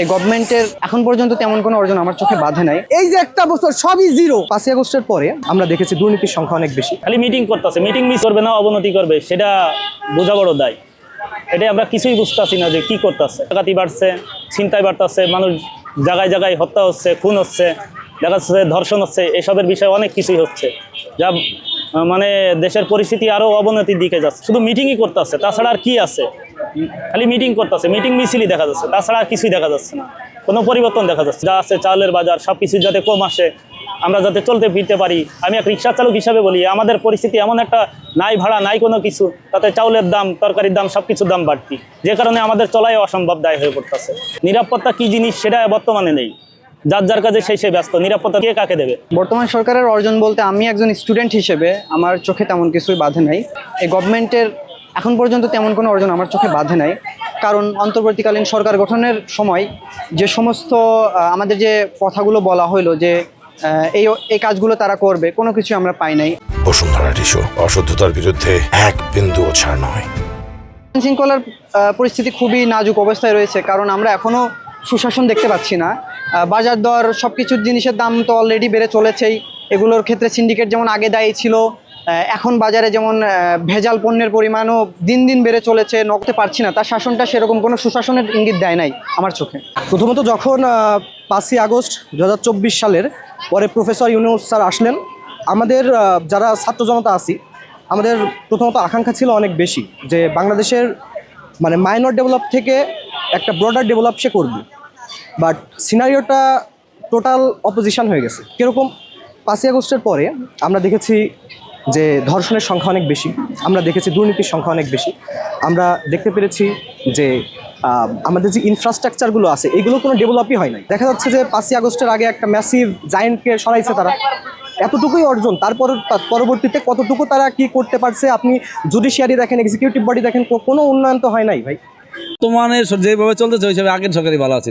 এই গভর্নমেন্টের এখন পর্যন্ত তেমন কোনো অর্জন আমার চোখে বাধে নাই। এই যে একটা বছর সবই জিরো পাঁচই আগস্টের পরে আমরা দেখেছি দুর্নীতির সংখ্যা অনেক বেশি। খালি মিটিং করতেছে মিটিং মিস করবে না অবনতি করবে সেটা বোঝা বড় দায়। এটা আমরা কিছুই বুঝতেছি না যে কি করতেছে। ডাকাতি বাড়ছে ছিনতাই বাড়তেছে মানুষ জায়গায় জায়গায় হত্যা হচ্ছে খুন হচ্ছে দেখা যাচ্ছে ধর্ষণ হচ্ছে এসবের বিষয়ে অনেক কিছুই হচ্ছে। যা মানে দেশের পরিস্থিতি আরও অবনতির দিকে যাচ্ছে। শুধু মিটিংই করতেছে তাছাড়া আর কি আছে? খালি মিটিং করতেছে মিটিং মিছিলই দেখা যাচ্ছে, তাছাড়া কিছুই দেখা যাচ্ছে না। কোনো পরিবর্তন দেখা যাচ্ছে, যা আছে, চালের বাজার সব কিছু যাতে কম আসে, আমরা যাতে চলতে ফিরতে পারি। আমি এক রিক্সা চালক হিসাবে বলি, আমাদের পরিস্থিতি এমন একটা নাই ভাড়া, নাই কোনো কিছু, তাতে চাউলের দাম, তরকারির দাম সব কিছুর দাম বাড়তি। যে কারণে আমাদের চলাই অসম্ভব দায় হয়ে পড়তেছে। নিরাপত্তা কি জিনিস, সেটা বর্তমানে নেই। যার যার কাজে সেই সে ব্যস্ত, নিরাপত্তা কে কাকে দেবে? বর্তমান সরকারের অর্জন বলতে আমি একজন স্টুডেন্ট হিসেবে আমার চোখে তেমন কিছুই বাধে নাই। এই গভর্নমেন্টের এখন পর্যন্ত তেমন কোনো অর্জন আমার চোখে বাধে নাই। কারণ অন্তর্বর্তীকালীন সরকার গঠনের সময় যে সমস্ত আমাদের যে কথাগুলো বলা হলো যে এই এই কাজগুলো তারা করবে কোনো কিছু আমরা পাই নাই। বসুন্ধরা টিস্যু অশুদ্ধতার বিরুদ্ধে এক বিন্দুও ছাড় নয়। শৃঙ্খলার পরিস্থিতি খুবই নাজুক অবস্থায় রয়েছে কারণ আমরা এখনও সুশাসন দেখতে পাচ্ছি না। বাজার দর সব কিছুর জিনিসের দাম তো অলরেডি বেড়ে চলেছেই। এগুলোর ক্ষেত্রে সিন্ডিকেট যেমন আগে দায়ী ছিল এখন বাজারে যেমন ভেজাল পণ্যের পরিমাণও দিন দিন বেড়ে চলেছে নকতে পারছি না। তার শাসনটা সেরকম কোনো সুশাসনের ইঙ্গিত দেয় নাই আমার চোখে। প্রথমত যখন পাঁচই আগস্ট দু হাজার চব্বিশ সালের পরে প্রফেসর ইউনুস স্যার আসলেন, আমাদের যারা ছাত্র জনতা আছি, আমাদের প্রথমত আকাঙ্ক্ষা ছিল অনেক বেশি যে বাংলাদেশের মানে মাইনর ডেভেলপ থেকে একটা ব্রডার ডেভেলপ সে করবে। বাট সিনারিওটা টোটাল অপোজিশন হয়ে গেছে। কীরকম? পাঁচই আগস্টের পরে আমরা দেখেছি যে ধর্ষণের সংখ্যা অনেক বেশি আমরা দেখেছি দুর্নীতির সংখ্যা অনেক বেশি। আমরা দেখতে পেরেছি যে আমাদের যে ইনফ্রাস্ট্রাকচারগুলো আছে এগুলো কোনো ডেভেলপই হয় নাই। দেখা যাচ্ছে যে পাঁচই আগস্টের আগে একটা ম্যাসিভ জায়েন্টকে সরাইছে তারা। এতটুকুই অর্জন তারপর তার পরবর্তীতে কতটুকু তারা কি করতে পারছে আপনি জুডিশিয়ারি দেখেন এক্সিকিউটিভ বডি দেখেন কোনো উন্নয়ন তো হয় নাই ভাই। বর্তমানে যেভাবে চলতেছে ওই হিসাবে আগের সরকারই ভালো আছে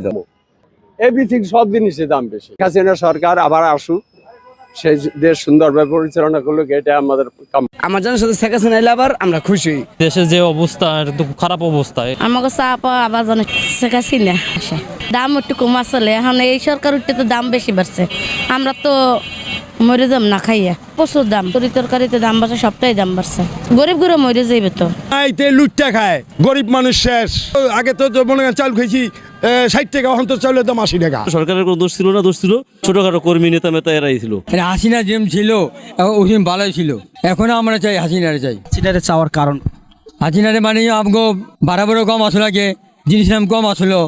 এভরিথিং সব জিনিসের দাম বেশি। হাসিনা সরকার আবার আসুক। সেই দেশ সুন্দরভাবে পরিচালনা করল এটা আমাদের কাম আমার জানার সাথে শেখ হাসিনা এলে আবার আমরা খুশি। দেশের যে অবস্থা খারাপ অবস্থা। আমাকে চাপ আবার জানে শেখাছি না দাম একটু কম আসলে এখন এই সরকার উঠতে তো দাম বেশি বাড়ছে। আমরা তো মরে যাম না খাইয়া। প্রচুর দাম তরি তরকারিতে দাম বাড়ছে সবটাই দাম বাড়ছে। গরিব গরিব মরে যাইবে তো। লুটটা খায় গরিব মানুষ শেষ। আগে তো তো মনে চাল খেয়েছি ষাট টাকা এখন তো চাউলের দাম আশি টাকা। সরকারের কোনো দোষ ছিল না? দোষ ছিল? ছোটখাটো কর্মী নেতা মেতা এরাই ছিল। হাসিনা যেম ছিল ওদিন ভালোই ছিল। এখন আমরা চাই হাসিনারে চাই। হাসিনারে চাওয়ার কারণ। হাসিনারে মানে আমগো বাড়াবাড়ো কম আসলো আগে জিনিস নাম কম আসলো।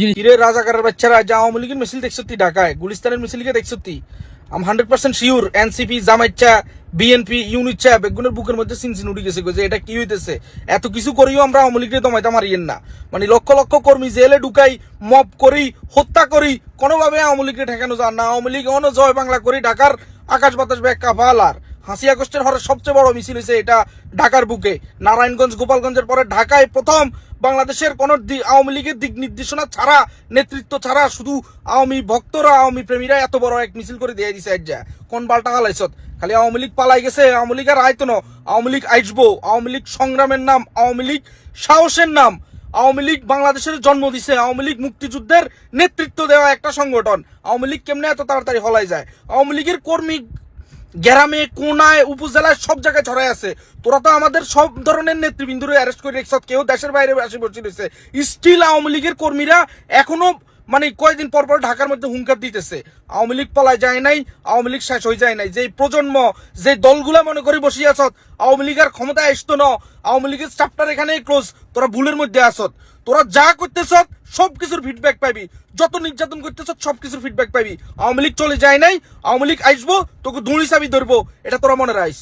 জিনিস হিরে রাজাকারের বাচ্চারা যা আওয়ামী লীগের মিছিল দেখছ ঢাকায়? গুলিস্তানের মিছিলকে দেখছ আম হান্ড্রেড পার্সেন্ট শিওর এনসিপি জামাইচ্ছা বিএনপি ইউনিচ্ছা বেগুনের বুকের মধ্যে সিনসিন উঠে গেছে যে এটা কি হইতেছে? এত কিছু করিও আমরা আওয়ামী লীগের দমাইতে মারিয়েন না। মানে লক্ষ লক্ষ কর্মী জেলে ঢুকাই, মব করি, হত্যা করি, কোনোভাবে আওয়ামী লীগকে ঠেকানো যান না। আওয়ামী লীগ এমনও জয় বাংলা করি, ঢাকার আকাশ বাতাস ব্যাগ কাপাল আর হাসি আগস্টের হরে সবচেয়ে বড় মিছিল হয়েছে এটা ঢাকার বুকে। নারায়ণগঞ্জ, গোপালগঞ্জের পরে ঢাকায় প্রথম বাংলাদেশের কোন আওয়ামী লীগের দিক নির্দেশনা ছাড়া, নেতৃত্ব ছাড়া শুধু আওয়ামী ভক্তরা, আওয়ামী প্রেমীরা এত বড় এক মিছিল করে দিয়ে দিছে আজ কোন পাল্টা হালাইছত খালি আওয়ামী লীগ পালাই গেছে, আওয়ামী লীগ আর আইতো না। আওয়ামী লীগ আইসবো, আওয়ামী লীগ সংগ্রামের নাম, আওয়ামী লীগ সাহসের নাম। আওয়ামী লীগ বাংলাদেশের জন্ম দিছে, আওয়ামী লীগ মুক্তিযুদ্ধের নেতৃত্ব দেওয়া একটা সংগঠন। আওয়ামী লীগ কেমনে এত তাড়াতাড়ি হলাই যায়? আওয়ামী লীগের কর্মী গ্রামে, কোনায়, উপজেলায় সব জায়গায় ছড়াই আছে। তোরা তো আমাদের সব ধরনের নেতৃবৃন্দরে অ্যারেস্ট করে রেখছ। কেউ দেশের বাইরে আসে বসে রয়েছে স্টিল আওয়ামী লীগের কর্মীরা এখনও মানে কয়েকদিন পর পর ঢাকার মধ্যে হুঙ্কার দিতেছে। আওয়ামী লীগ পলায় যায় নাই, আওয়ামী লীগ শেষ হয়ে যায় নাই। যে প্রজন্ম যে দলগুলা মনে করে বসে আসত আওয়ামী লীগের ক্ষমতায় আসতো না। আওয়ামী লীগের চাপ্টার এখানে ক্লোজ তোরা ভুলের মধ্যে আসত তোরা যা করতেছ সব কিছুর ফিডব্যাক পাবি। যত নির্যাতন করতেছ সব কিছুর ফিডব্যাক পাবি। আওয়ামী লীগ চলে যায় নাই, আওয়ামী লীগ আসব, তোকে ধুঁড়ি চাবি ধরবো। এটা তোরা মনে রাখিস।